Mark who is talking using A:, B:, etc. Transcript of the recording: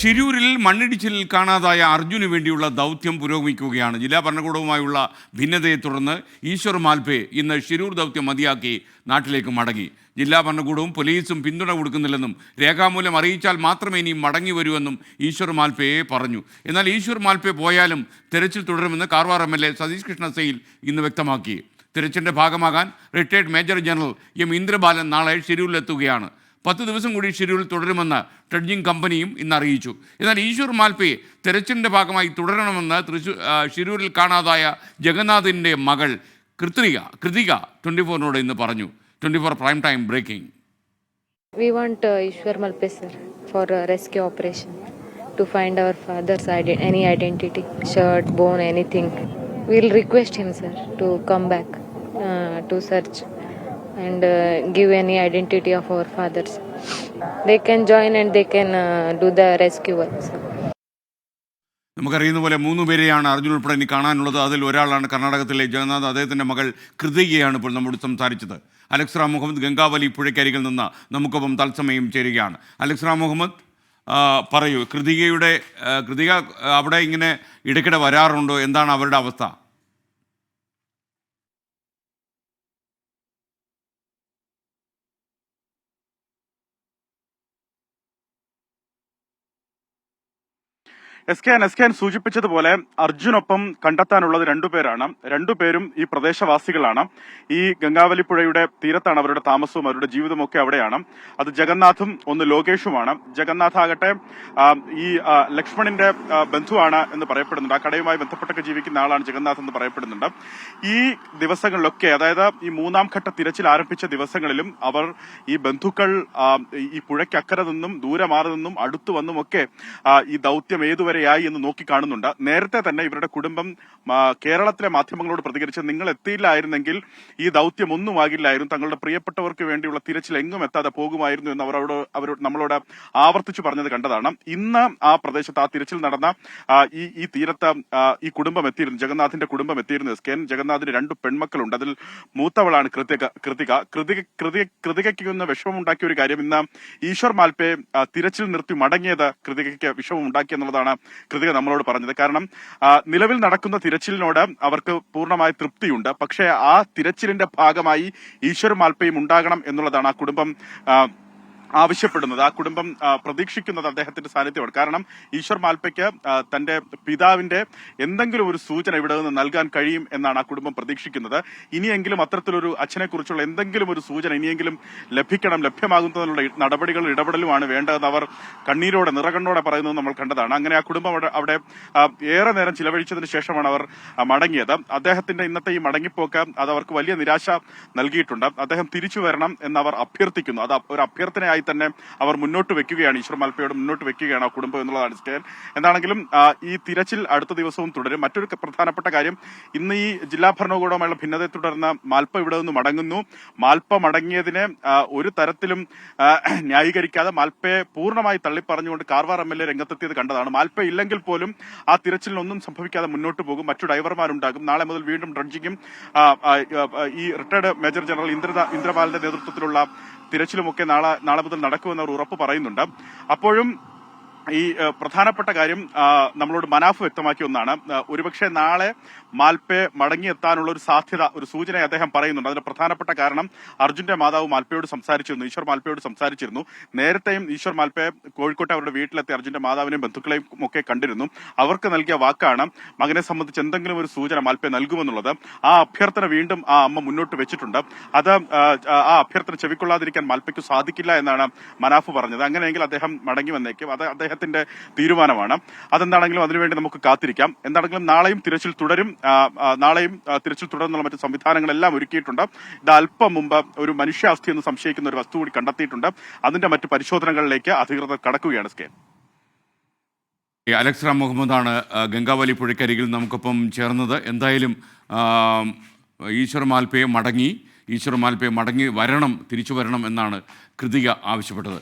A: ഷിരൂരിൽ മണ്ണിടിച്ചിലിൽ കാണാതായ അർജുന് വേണ്ടിയുള്ള ദൗത്യം പുരോഗമിക്കുകയാണ്. ജില്ലാ ഭരണകൂടവുമായുള്ള ഭിന്നതയെ തുടർന്ന് ഈശ്വർ മാൽപെ ഇന്ന് ഷിരൂർ ദൗത്യം മതിയാക്കി നാട്ടിലേക്ക് മടങ്ങി. ജില്ലാ ഭരണകൂടവും പോലീസും പിന്തുണ കൊടുക്കുന്നില്ലെന്നും രേഖാമൂലം അറിയിച്ചാൽ മാത്രമേ ഇനി മടങ്ങി വരുമെന്നും ഈശ്വർ മാൽപേ പറഞ്ഞു. എന്നാൽ ഈശ്വർ മാൽപെ പോയാലും തെരച്ചിൽ തുടരുമെന്ന് Karwar M L A Satish Krishna Sail ഇന്ന് വ്യക്തമാക്കി. തിരച്ചിലിന്റെ ഭാഗമാകാൻ retired major general M Indrabalan നാളെ ഷിരൂരിലെത്തുകയാണ്. പത്ത് ദിവസം കൂടി ഷെഡ്യൂൾ തുടരുമെന്ന് ട്രഡ്ജിങ് കമ്പനിയും ഇന്ന് അറിയിച്ചു. എന്നാൽ ഈശ്വർ മാൽപ്പയെ തെരച്ചിലിന്റെ ഭാഗമായി തുടരണമെന്ന് തൃശൂർ ഷിരൂരിൽ കാണാതായ ജഗന്നാഥിന്റെ മകൾ കൃത്രിക കൃതിക ട്വന്റി ഫോറിനോട് ഇന്ന് പറഞ്ഞു. Twenty four prime time breaking.
B: We want Ishwar Ishwar sir for rescue operation to find our fathers any identity shirt bone anything will request him sir to come back to come and uh, give any identity of our fathers. They can join and they can uh, do the rescue. Sir.
A: നമുക്കറിയുന്ന പോലെ മൂന്ന് പേരെയാണ് അർജുൻ ഉൾപ്പെടെ ഇനി കാണാനുള്ളത് അതിൽ ഒരാളാണ് കർണാടകത്തിലെ ജഗന്നാഥ് അദ്ദേഹത്തിന്റെ മകൾ കൃതികയാണ് ഇപ്പോൾ നമ്മോട് സംസാരിച്ചത് അലക്സ് റാം മുഹമ്മദ് ഗംഗാവലി പുഴയ്ക്കരികിൽ നിന്ന് നമുക്കൊപ്പം തത്സമയം ചേരുകയാണ് അലക്സ് റാം മുഹമ്മദ് പറയൂ കൃതികയുടെ കൃതിക അവിടെ ഇങ്ങനെ ഇടയ്ക്കിടെ വരാറുണ്ടോ എന്താണ് അവരുടെ അവസ്ഥ
C: S K N S K N സൂചിപ്പിച്ചതുപോലെ അർജുനൊപ്പം കണ്ടെത്താനുള്ളത് രണ്ടുപേരാണ് രണ്ടുപേരും ഈ പ്രദേശവാസികളാണ്. ഈ ഗംഗാവലി പുഴയുടെ തീരത്താണ് അവരുടെ താമസവും അവരുടെ ജീവിതമൊക്കെ അവിടെയാണ്. അത് ജഗന്നാഥും ഒന്ന് ലോകേഷുമാണ്. ജഗന്നാഥ് ആകട്ടെ ഈ ലക്ഷ്മണിന്റെ ബന്ധുവാണ് എന്ന് പറയപ്പെടുന്നുണ്ട്. ആ കടയുമായി ബന്ധപ്പെട്ടൊക്കെ ജീവിക്കുന്ന ആളാണ് ജഗന്നാഥ് എന്ന് പറയപ്പെടുന്നുണ്ട്. ഈ ദിവസങ്ങളിലൊക്കെ അതായത് ഈ മൂന്നാം ഘട്ട തിരച്ചിൽ ആരംഭിച്ച ദിവസങ്ങളിലും അവർ ഈ ബന്ധുക്കൾ ഈ പുഴയ്ക്കക്കരെ നിന്നും ദൂരെ മാറി നിന്നും അടുത്തു വന്നുമൊക്കെ ഈ ദൗത്യം ഏതുവരെയായി എന്ന് നോക്കി കാണുന്നുണ്ട്. നേരത്തെ തന്നെ ഇവരുടെ കുടുംബം കേരളത്തിലെ മാധ്യമങ്ങളോട് പ്രതികരിച്ച് നിങ്ങൾ എത്തിയില്ലായിരുന്നെങ്കിൽ ഈ ദൗത്യം ഒന്നും ആകില്ലായിരുന്നു. തങ്ങളുടെ പ്രിയപ്പെട്ടവർക്ക് വേണ്ടിയുള്ള തിരച്ചിൽ എങ്ങും എത്താതെ പോകുമായിരുന്നു എന്ന് അവരോട് അവർ നമ്മളോട് ആവർത്തിച്ചു പറഞ്ഞത് കണ്ടതാണ്. ഇന്ന് ആ പ്രദേശത്ത് ആ തിരച്ചിൽ നടന്ന ഈ ഈ തീരത്ത് ഈ കുടുംബം എത്തിയിരുന്നു. ജഗന്നാഥിന്റെ കുടുംബം എത്തിയിരുന്നു. എസ് കെ എൻ ജഗന്നാഥിന് രണ്ട് പെൺമക്കളുണ്ട്. അതിൽ മൂത്തവളാണ് കൃതിക കൃതിക. കൃതിക കൃതി കൃതികയ്ക്ക് ഒന്ന് വിഷമമുണ്ടാക്കിയ ഒരു കാര്യം ഇന്ന് ഈശ്വർ മാൽപേ തിരച്ചിൽ നിർത്തി മടങ്ങിയത് കൃതികയ്ക്ക് വിഷമം ഉണ്ടാക്കി എന്നുള്ളതാണ് കൃതിക നമ്മളോട് പറഞ്ഞത്. കാരണം നിലവിൽ നടക്കുന്ന തിരച്ചിലിനോട് അവർക്ക് പൂർണമായ തൃപ്തിയുണ്ട്. പക്ഷേ ആ തിരച്ചിലിന്റെ ഭാഗമായി ഈശ്വർ മാൽപ്പയും ഉണ്ടാകണം എന്നുള്ളതാണ് ആ കുടുംബം ആവശ്യപ്പെടുന്നത് ആ കുടുംബം പ്രതീക്ഷിക്കുന്നത് അദ്ദേഹത്തിന്റെ സാന്നിധ്യമാണ്. കാരണം ഈശ്വർ മാൽപ്പയ്ക്ക് തന്റെ പിതാവിന്റെ എന്തെങ്കിലും ഒരു സൂചന ഇവിടെ നിന്ന് നൽകാൻ കഴിയും എന്നാണ് ആ കുടുംബം പ്രതീക്ഷിക്കുന്നത്. ഇനിയെങ്കിലും അത്തരത്തിലൊരു അച്ഛനെ കുറിച്ചുള്ള എന്തെങ്കിലും ഒരു സൂചന ഇനിയെങ്കിലും ലഭിക്കണം ലഭ്യമാകുന്നതിനുള്ള നടപടികളും ഇടപെടലുമാണ് വേണ്ടതെന്ന് അവർ കണ്ണീരോടെ നിറകണ്ണോടെ പറയുന്നത് നമ്മൾ കണ്ടതാണ്. അങ്ങനെ ആ കുടുംബം അവിടെ ഏറെ നേരം ചിലവഴിച്ചതിന് ശേഷമാണ് അവർ മടങ്ങിയത്. അദ്ദേഹത്തിന്റെ ഇന്നത്തെ ഈ മടങ്ങിപ്പോക്ക് അത് അവർക്ക് വലിയ നിരാശ നൽകിയിട്ടുണ്ട്. അദ്ദേഹം തിരിച്ചു വരണം എന്ന് അവർ അഭ്യർത്ഥിക്കുന്നു. അത് ഒരു അഭ്യർത്ഥനയായി തന്നെ അവർ മുന്നോട്ട് വെക്കുകയാണ്. ഈശ്വർ മാൽപ്പയോട് മുന്നോട്ട് വെക്കുകയാണ് ആ കുടുംബം എന്നുള്ളതാണ് സ്റ്റേൻ എന്താണെങ്കിലും ഈ തിരച്ചിൽ അടുത്ത ദിവസവും തുടരും. മറ്റൊരു പ്രധാനപ്പെട്ട കാര്യം ഇന്ന് ഈ ജില്ലാ ഭരണകൂടവുമായുള്ള ഭിന്നതയെ തുടർന്ന് മാൽപ്പ ഇവിടെ നിന്ന് മടങ്ങുന്നു. മാൽപ്പ മടങ്ങിയതിനെ ഒരു തരത്തിലും ന്യായീകരിക്കാതെ മാൽപ്പയെ പൂർണമായി തള്ളിപ്പറഞ്ഞുകൊണ്ട് കാർവാർ എം എൽ എ രംഗത്തെത്തിയത് കണ്ടതാണ്. മാൽപ്പ ഇല്ലെങ്കിൽ പോലും ആ തിരച്ചിലിനൊന്നും സംഭവിക്കാതെ മുന്നോട്ട് പോകും. മറ്റു ഡ്രൈവർമാരുണ്ടാകും നാളെ മുതൽ വീണ്ടും ആ, ഈ റിട്ടയർഡ് മേജർ ജനറൽ ഇന്ദ്ര ഇന്ദ്രപാലിന്റെ നേതൃത്വത്തിലുള്ള തിരച്ചിലുമൊക്കെ നാളെ നാളെ മുതൽ നടക്കുമെന്ന് അവർ ഉറപ്പ് പറയുന്നുണ്ട്. അപ്പോഴും ഈ പ്രധാനപ്പെട്ട കാര്യം നമ്മളോട് മനാഫ് വ്യക്തമാക്കിയ ഒന്നാണ്. ഒരുപക്ഷെ നാളെ മാൽപ്പെ മടങ്ങിയെത്താനുള്ള ഒരു സാധ്യത ഒരു സൂചന അദ്ദേഹം പറയുന്നുണ്ട്. അതിന്റെ പ്രധാനപ്പെട്ട കാരണം അർജുന്റെ മാതാവ് മാൽപ്പയോട് സംസാരിച്ചിരുന്നു ഈശ്വർ മാൽപ്പയോട് സംസാരിച്ചിരുന്നു. നേരത്തെയും ഈശ്വർ മാൽപ്പയെ കോഴിക്കോട്ടെ അവരുടെ വീട്ടിലെത്തി അർജുന്റെ മാതാവിനെയും ബന്ധുക്കളെയും ഒക്കെ കണ്ടിരുന്നു. അവർക്ക് നൽകിയ വാക്കാണ് മകനെ സംബന്ധിച്ച് എന്തെങ്കിലും ഒരു സൂചന മാൽപ്പെ നൽകുമെന്നുള്ളത്. ആ അഭ്യർത്ഥന വീണ്ടും ആ അമ്മ മുന്നോട്ട് വെച്ചിട്ടുണ്ട്. അത് ആ, അഭ്യർത്ഥന ചെവിക്കൊള്ളാതിരിക്കാൻ മാൽപ്പയ്ക്ക് സാധിക്കില്ല എന്നാണ് മനാഫ് പറഞ്ഞത്. അങ്ങനെയെങ്കിൽ അദ്ദേഹം മടങ്ങി വന്നേക്കും. അത് അദ്ദേഹത്തിന്റെ തീരുമാനമാണ്. അതെന്താണെങ്കിലും അതിനുവേണ്ടി നമുക്ക് കാത്തിരിക്കാം. എന്താണെങ്കിലും നാളെയും തിരച്ചിൽ തുടരും. നാളെയും തിരച്ചിൽ തുടരുന്നുള്ള മറ്റു സംവിധാനങ്ങളെല്ലാം ഒരുക്കിയിട്ടുണ്ട്. ഇത് അല്പം മുമ്പ് ഒരു മനുഷ്യാസ്ഥി എന്ന് സംശയിക്കുന്ന ഒരു വസ്തു കൂടി കണ്ടെത്തിയിട്ടുണ്ട്. അതിന്റെ മറ്റു പരിശോധനകളിലേക്ക് അധികൃതർ കടക്കുകയാണ് സ്കേൻ
A: ഈ അലക്സ് മുഹമ്മദാണ് ഗംഗാവലി പുഴയ്ക്കരികിൽ നമുക്കൊപ്പം ചേർന്നത്. എന്തായാലും ഈശ്വർ മാൽപ്പയെ മടങ്ങി ഈശ്വർ മാൽപ്പയെ മടങ്ങി വരണം തിരിച്ചു വരണം എന്നാണ് കൃതിക ആവശ്യപ്പെട്ടത്.